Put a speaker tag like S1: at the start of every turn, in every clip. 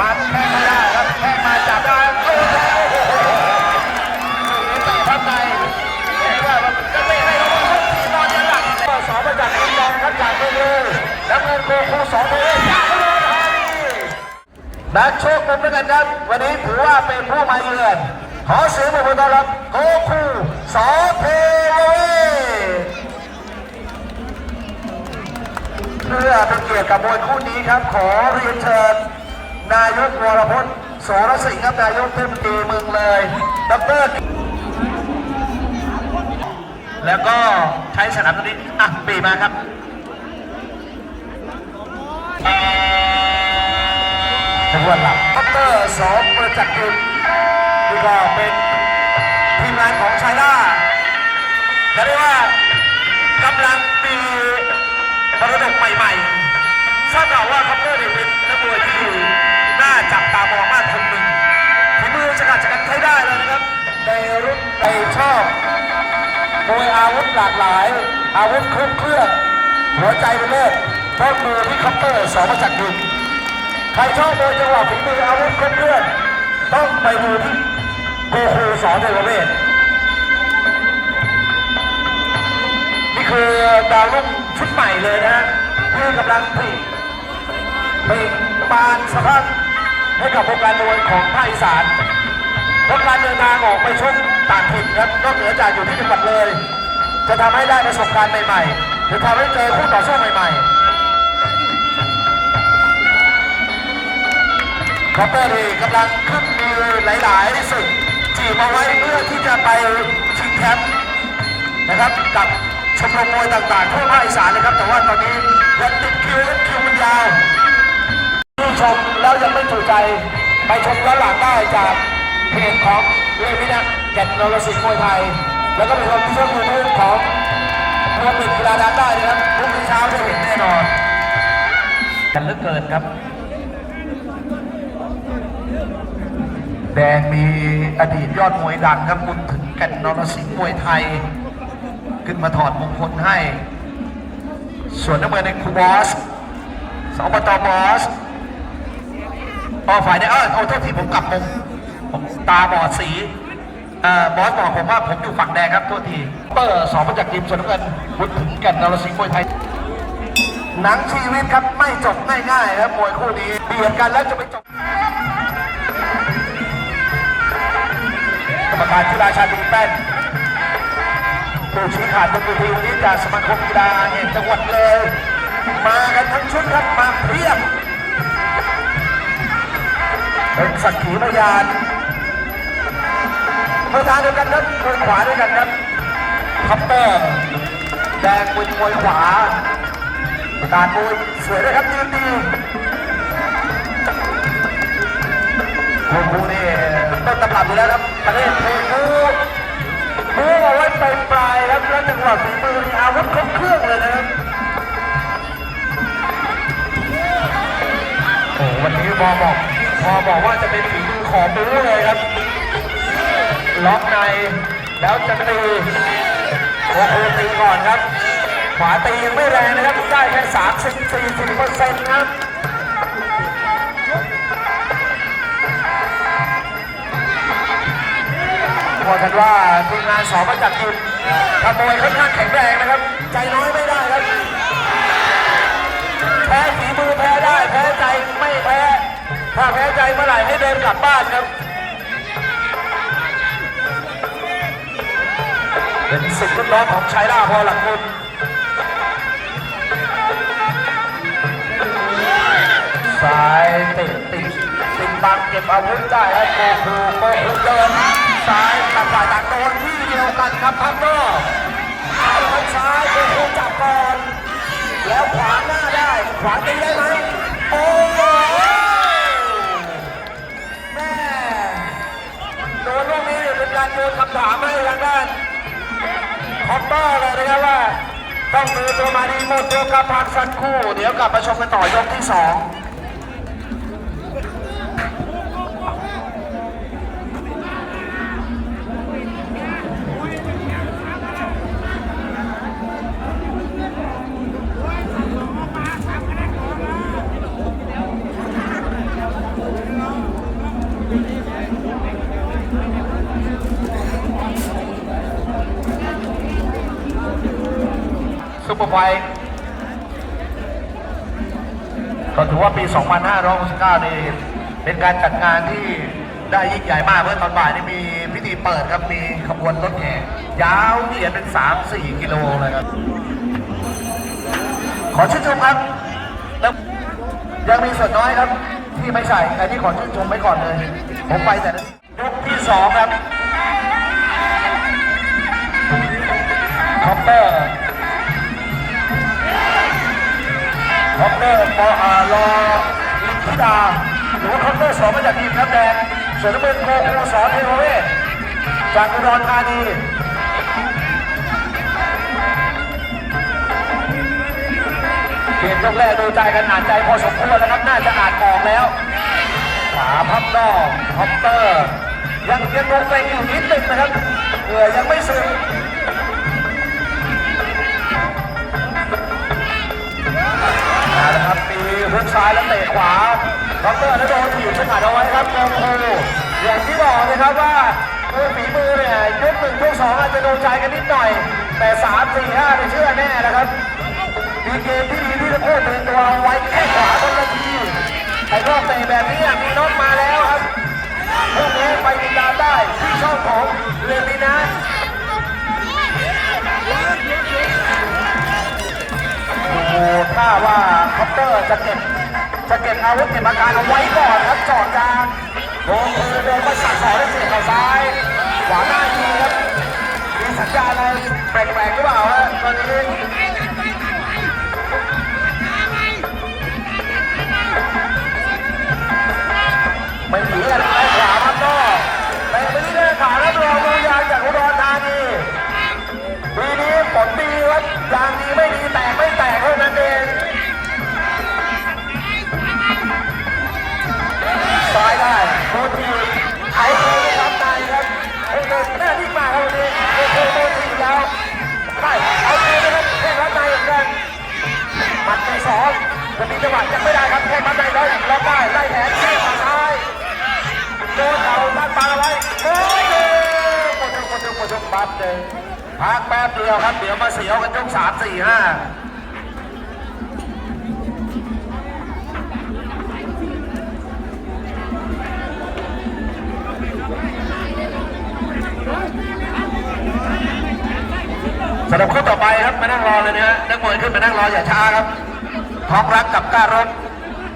S1: มาแข้งไม่ได้ครับแข้งมาจับได้โอ้โหเตะพับในเรียกว่ามันจะเตะให้ระวังครับทีมนอนยันหลังก็สองมาจากอินดองครับจากเมืองเลยน้ำเงินโกคูสองโมเอยากเลยนักโชคด้วยกันครับวันนี้ถือว่าเป็นผู้มาเยือนขอเสียงปรบมือต้อนรับโกคูสอเทโลเวเพื่อเป็นเกียรติกับมวยคู่นี้ครับ ขอเรียนเชิญ นายกวรพจน์โสรสิงห์ครับนายกเทศมนตรีเมืองเลยดรแล้วก็ใช้สนามตรงนี้อะปีมาครับทุกวันหลับดอกเตอร์สองประจักษ์กุลนี่ก็เป็น รุ่นในชอบมวยอาวุธหลากหลาย อาวุธครบเครื่องหัวใจเป็นเลิศต้องมือที่คัพเตอร์สองประจักษ์กุลใครชอบมวยจังหวะฝีมืออาวุธครบเครื่องต้องไปดูที่โกคูสอนเทวเวศนี่คือดาวรุ่งชุดใหม่เลยนะที่กำลังผลิตเป็นบานสะพัดให้กับวงการมวยของภาคอีสาน เพราะการเดินทางออกไปชกต่างถิ่นครับนอกเหนือจากอยู่ที่จังหวัดเลย จะทำให้ได้ประสบการณ์ใหม่ๆจะทำให้เจอคู่ต่อสู้ใหม่ๆคอปเตอร์นี่กำลังขึ้นมือหลายๆศึกจีบเอาไว้เพื่อที่จะไปชิงแชมป์นะครับกับชมรมมวยต่างๆทั่วภาคอีสานเลยครับ แต่ว่าตอนนี้ยังติดคิวและคิวมันยาวที่ชมแล้วยังไม่ถูกใจไปชมย้อนหลังได้จาก เพจของเรวินะแก่นนรสิงห์มวยไทย แล้วก็ไปชมที่ช่องยูทูบของรวมมิตรกีฬาดันได้นะครับพรุ่งนี้เช้าจะเห็นแน่นอน กันเหลือเกินครับ แดงมีอดีตยอดมวยดังครับบุญถึงแก่นนรสิงห์มวยไทย ขึ้นมาถอดมงคลให้ ส่วนน้ำเงินในคูบอสสอบตบอสออฝ่ายเนี่ยเออเอาโทษที่ผมกลับมุม ผมตาบอดสีเอ่อบอสบอกผมว่าผมอยู่ฝั่งแดงครับโทษทีเปอร์สองมาจากทีมส่วนน้ำเงินบุญถึงแก่นนรสิงห์มวยไทย หนังชีวิตครับไม่จบง่ายๆครับมวยคู่นี้เบียดกันแล้วจะไปจบกรรมการกีฬาชาติแป้นผู้ชี้ขาดบนเวทีวันนี้จากสมาคมกีฬาแห่งจังหวัดเลย มากันทั้งชุดครับมาเพียบเป็นสักขีพยานมือ ทางเดียวกันครับมือขวาด้วยกันครับคัปเตอร์แดงมือมวยขวาการมวยสวยด้วยครับยืนดีโอ้โหนี่ต้นตำรับอยู่แล้วครับประเทศเพกูมูเอาไว้ไปปลายครับแล้วจังหวะฝีมือนี่อาวุธครบเครื่องเลยนะครับโอ้วันนี้พอบอกพอบอกว่าจะเป็นฝีมือของบูเลยครับ ล็อกในแล้วจะตีโอ้โหตีก่อนครับ ขวาตียังไม่แรงนะครับ ได้แค่สามสิบสี่สิบเปอร์เซ็นต์ครับบอกกันว่าทีมงานสอมาจากทีมขโมยค่อนข้างแข็งแรงนะครับ ใจน้อยไม่ได้ครับ แพ้ฝีมือแพ้ได้ แพ้ใจไม่แพ้ ถ้าแพ้ใจเมื่อไหร่ให้เดินกลับบ้านครับ เป็นสิทธิ์ล้องของชายล่าพอหลักมุมสายติดติดติดบังเก็บอาวุธได้ให้โกคูโกคูเดินซ้ายต่างฝ่ายต่างโดนที่เดียวกันครับพับก็เอาทางซ้ายโกคูจับก่อนแล้วขวางหน้าได้ ขวางตีได้ไหมโอ้ยแม่โดนลูกนี้เป็นการโยนคำถามให้ทางด้าน คอมเตอร์เลยนะครับว่า ต้องมือตัวมาดีหมดตัวกับพักสักครู่ เดี๋ยวกลับมาชมกันต่อยกที่สอง ไฟท์ก็ถือว่าปี 2569 นี่เป็นการจัดงานที่ได้ยิ่งใหญ่มากเมื่อตอนบ่ายนี่มีพิธีเปิดครับ มีขบวนรถแห่ยาวเหยียดเป็น 3-4 กิโลเลยครับ ขอชื่นชมครับ แล้วยังมีส่วนน้อยครับ ที่ไม่ใส่แต่ที่ขอชื่นชมไว้ก่อนเลย ผมไปแต่ยกที่สองครับคอปเตอร์ อปเตอร์ปออารอลินทิดาหรือว่าคอปเตอร์สองมาจากทีมครับแดงส่วนน้ำเงินโกคูสอนเทวเวศจากอุดรธานีเกมยกแรกดูใจกันอ่านใจพอสมควรแล้วครับน่าจะอ่านออกแล้วขวาพับนอกฮอปเตอร์ยังยังลงไปอยู่นิดหนึงนะครับเหงื่อยังไม่ซึม เอาละครับมีฮุกซ้ายแล้วเตะขวาฮอปเตอร์แล้วโดนถีบฉกัดเอาไว้ครับกองโคอย่างที่บอกนะครับว่าตัวฝีมือเนี่ยยกหนึ่งยกสองอาจจะโดนใจกันนิดหน่อย แต่สามสี่ห้าเนี่ยเชื่อแน่นะครับมีเกมที่ดีที่จะพูดถึงตัวไว้แค่ขวาบนนาทีไอ้รอบเตะแบบนี้มีน็อตมาแล้วครับพวกนี้ไปติดตามได้ที่ช่องของเรมินะ อ้ถ้าว่าคอปเตอร์จะเก็บจะเก็บอาวุธเก็บอาการเอาไว้ก่อนครับจอดยางโดนมือเดินมาสั่งสอนให้เสียเข่าซ้ายขวาหน้าทีครับมีสัญญาณอะไรแปลกๆหรือเปล่าฮะตอนนี้ไม่หนีกันไปขวาพับนอกแต่ไม่ได้ขาแล้วรองดูยางจากอุดรธานีปีนี้ผลดีครับยางดีไม่ดีแตกไม่ เอาโดนรับในครับโอ้โหหน้าที่มาครับวันนี้โอ้โหโดนทีแล้วได้เอาคืนนะครับแค่รับในเหมือนกันหมัดที่สองจะมีจังหวะยังไม่ได้ครับแค่มัดได้เลยล็อกได้ไล่แขนที่ขาซ้ายโดนเข่าตั้งปางเอาไว้โอ้ยหมดยกหมดยกหมดยกปั๊บเลยพักแป๊บเดียวครับเดี๋ยวมาเสียวกันยกสามสี่ห้าำหรับคู่ต่อไปครับมานั่งรอเลยนะฮะนักมวยขึ้นมานั่งรออย่าช้าครับท้องรักกับกล้ารบ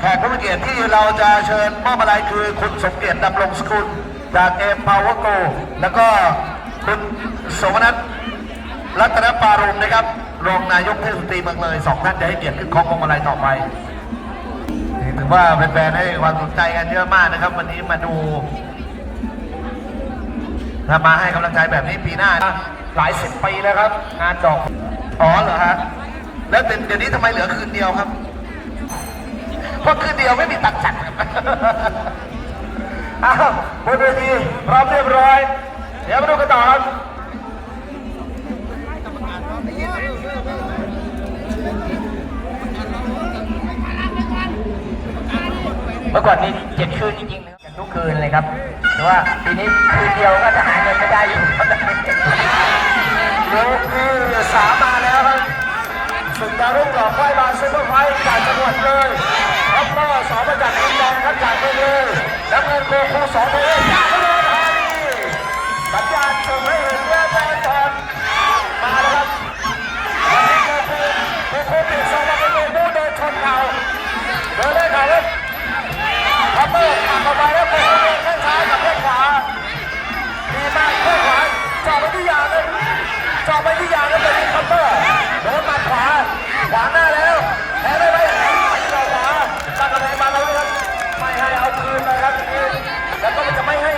S1: แขกผู้มีเกียรติที่เราจะเชิญมอบอะไรคือคุณสมเกียรติดำรงสกุลจากเอ็มพาวเวอร์โกแล้วก็คุณสมนัทรัตนปารุมนะครับรองนายกเทศมนตรีเมืองเลยสองท่านจะให้เกียรติขึ้นครองพวงมาลัยต่อไปถือว่าแฟนๆให้ความสนใจกันเยอะมากนะครับ วันนี้มาดูถ้ามาให้กำลังใจแบบนี้ปีหน้านะ หลายสิบปีแล้วครับ งานดอกอ๋อเหรอฮะแล้วเดี๋ยวนี้ทำไมเหลือคืนเดียวครับเพราะคืนเดียวไม่มีตังจัดครับอ้าวบนเวทีพร้อมเรียบร้อย เดี๋ยวมาดูกันต่อครับ
S2: เมื่อก่อนนี้เจ็ดคืนจริงๆนะครับทุกคืนเลยครับ แต่ว่าปีนี้คืนเดียวก็จะหาเงินไม่ได้อยู่
S1: ยกที่สามมาแล้วครับสุดดาวรุ่งหลอกไฟบาซูเปอร์ไฟจากจังหวัดเลยรับก็สองมาจากษ์อินแดงครับจากเลยแล้วเงินโกคูสองเลยจากอุดรธานีสัญญาณส่งให้เห็นแววแววตอนมาแล้วครับโกคูโกคูเปลี่ยนทรงมาเป็นโกคูเดินชนเข่าเดินเลยเข่าเลยพับเบอร์ขับเข้าไปแล้วโกคูเดินข้างซ้ายกับข้างขวาดีมากข้างขวาจ่อไปที่ยาเลย จ่อไปที่ยางแล้วเป็นคัมเปอร์โดนหมัดขวา ขวางหน้าแล้วแทงได้ไหมที่เราขวาตั้งกำแพงมาแล้วครับ ไม่ให้เอาคืนเลยครับทีนี้แล้วก็จะไม่ให้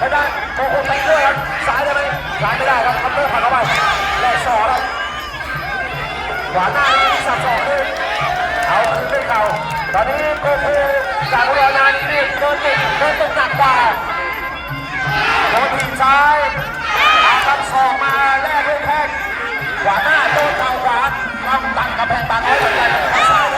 S1: ทางด้านโกโก้ไปด้วยครับซ้ายได้ไหมซ้ายไม่ได้ครับคัมเปอร์ผ่านเข้าไปแลกสอครับขวาหน้ามีสับสอกด้วยเอาคืนด้วยเข่าตอนนี้โกโก้จากอุดรธานีนี่โดนติดโดนตกหนักกว่าโดนทีซ้าย ตัดศอกมาแลกด้วยแข้งขวาหน้าโดนเข่าขวาต้องตัดกระแพงบางเอาไว้เลยซ้ายแลกขวาย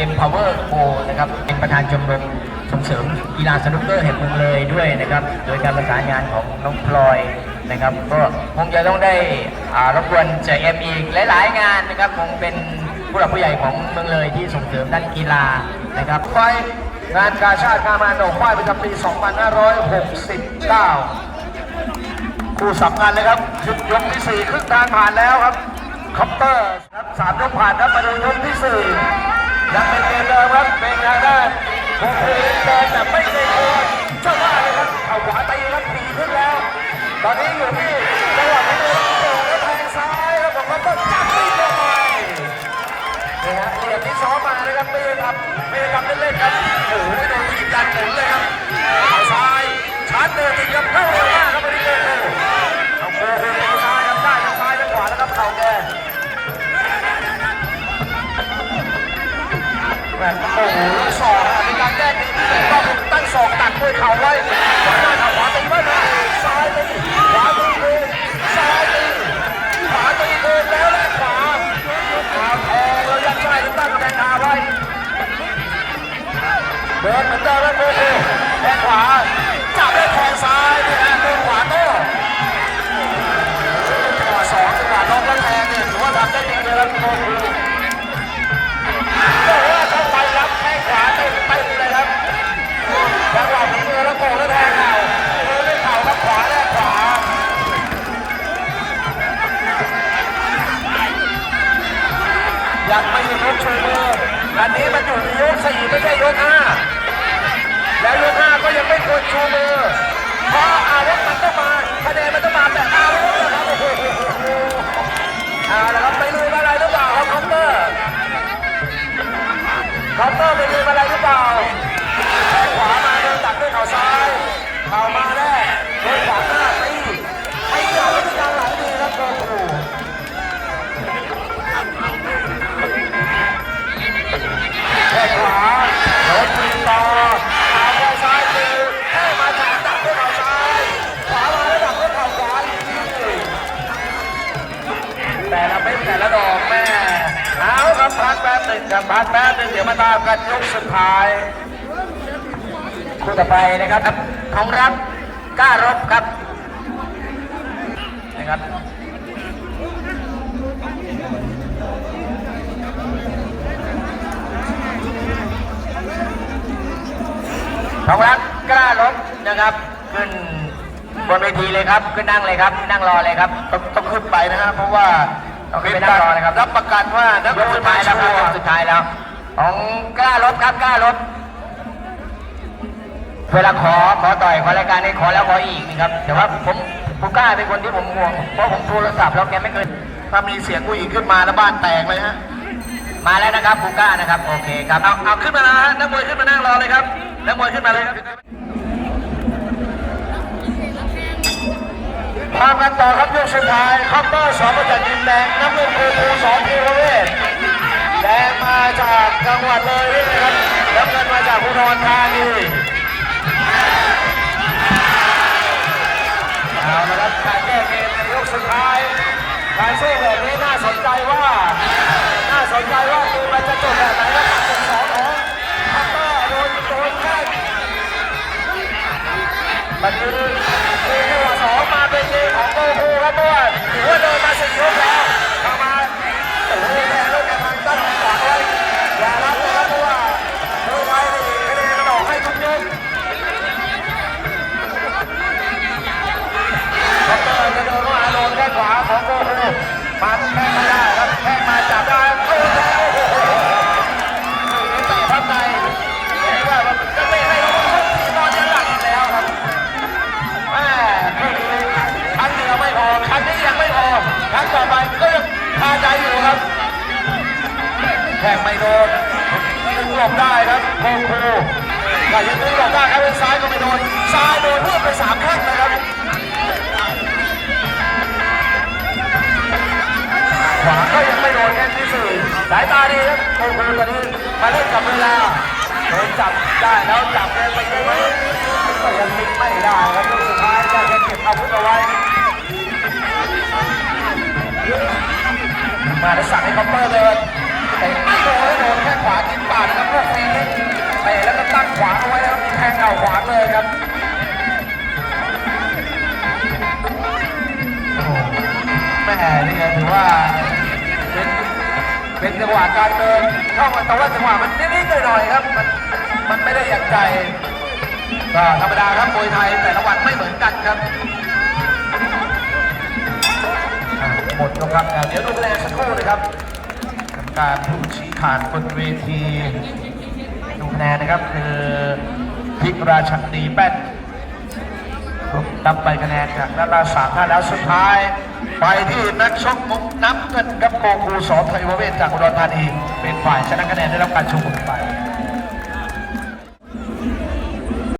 S1: เอ็มพาวเวอร์โนะครับเป็นป
S2: ระธานชมรมส่งเสริมกีฬาสนุกเกอร์แห่งเมืองเลยด้วยนะครับ โดยการประสานงานของน้องพลอยนะครับ ก็คงจะต้องได้รบกวนเจเอ็มอีกหลาย ๆ งานนะครับคงเป็นผู้หลักผู้ใหญ่ของเมืองเลยที่ส่งเสริมด้านกีฬานะครับ
S1: ไฟงานกาชาติงานมาโนควายประจำปี 2569 คู่สำคัญเลยครับชุดยกที่สี่ครึ่งทางผ่านแล้วครับคอปเตอร์ครับสามยกผ่านครับมาดูยกที่สี่ ยังเป็นเกมเดิมครับเป็นทางด้านโอเคเดินแต่ไม่เกรงกลัวเจ้าบ้าเลยครับเอาขวาตีครับตีขึ้นแล้ว ตอนนี้อยู่ที่จังหวะที่เดินโด่งแล้วแทงซ้ายครับผมก็ต้องจับตีลงไปนี่ฮะเหลี่ยมที่ซ้อมมานะครับไม่ได้ทำไม่ได้ทำเล่นๆครับโอ้โหโดนทีมดันหมุนเลยครับเอาซ้ายชาร์จเดินตีครับเข้าเร็วมากครับวันนี้โอ้โหเอาโค้งตีซ้ายครับได้ทั้งซ้ายทั้งขวาแล้วครับเข่าแกแโอ้โหสองอะเป็นการแก้ตีก็ตั้งสองตัดด้วยเข่าไว้ อันนี้มันอยู่ในยกสี่ไม่ใช่ยกห้าแล้วยกห้าก็ยังไม่ควรชูมือเพราะอาวุธมันต้องมาคะแนนมันต้องมาแบบอาวุธนะครับโอ้โหเอาละครับไปลุยอะไรหรือเปล่าครับคอมเตอร์คอปเตอร์ไปดูอะไรหรือเปล่าแข้งขวามาเดินตัดด้วยเข่าซ้ายเข่ามาแรกโดนขวาหน้า คู่ต่อ
S2: ไปนะครับของรักกล้ารบครับนะครับของรักกล้ารบนะครับ ขึ้นบนเวทีเลยครับขึ้นนั่งเลยครับนั่งรอเลยครับ
S1: ต้องต้องขึ้นไปนะฮะเพราะว่า
S2: ต้องขึ้นไปนั่งรอเลยครับ
S1: รับประกันว่านัก
S2: ยกสุดท้ายแล้วครับยกสุดท้ายแล้ว ของกล้ารบครับกล้ารบ เวลาขอขอต่อยขอรายการนี้ขอแล้วขออีกนะครับแต่ว่าผมผมกล้าเป็นคนที่ผมห่วงเพราะผมโทรศัพท์แล้วแกไม่เคย
S1: ถ้ามีเสียงผู้หญิงขึ้นมาแล้วบ้านแตกเลยฮะ
S2: มาแล้วนะครับผูก้านะครับโอเคครับ
S1: เอาเอาขึ้นมานะฮะนักมวยขึ้นมานั่งรอเลยครับนักมวยขึ้นมาเลยครับตามกันต่อครับยกสุดท้ายคอปเตอร์สองประจันดินแดงน้ำเงินโคคูสองกิโลเมตรแดงมาจากจังหวัดเลยนี่นะครับน้ำเงินมาจากอุดรธานี เอาละครับการแก้เกมในยกสุดท้ายการสู้แบบนี้น่าสนใจว่า น่าสนใจว่าคือมันจะจบแบบไหนครับตัดเป็นสองของพัตเตอร์โดนโดนแข้งมันคือคือหัวสองมาเป็นเกมของโกคูครับเมื่อวย มาแข้งไม่ได้ค โดนจับได้แล้วจับเลยไปได้ไหมก็ยังทิ้งไม่ได้ครับลูกสุดท้ายได้แค่เก็บอาวุธเอาไว้ มาแล้วสั่งให้คอปเปอร์เลยเตะโดนแล้วโดนแค่ขวาจิ้มปากนะครับพวกฟรีคิกเตะแล้วก็ตั้งขวาเอาไว้แล้วมีแทงเข่าขวาเลยครับแม่นี่ถือว่า เป็นจังหวะการเดินเข้ามาแต่ว่าจังหวะมันนิดๆหน่อยๆครับ มันมันไม่ได้อย่างใจก็ธรรมดาครับมวยไทยแต่ละวันไม่เหมือนกันครับหมดแล้วครับเดี๋ยวดูคะแนนสักครู่นะครับกรรมการผู้ชี้ขาดบนเวทีดูคะแนนนะครับคือพิกราชันดีแป้นนับไปคะแนนจากด้านล่าสามท่านแล้วสุดท้าย ไปที่นักชกมุกน้ำเงินกับโกคูสอไทยวเวทจากอุดรธานีเป็นฝ่ายชนะคะแนนได้รับการชูมือไป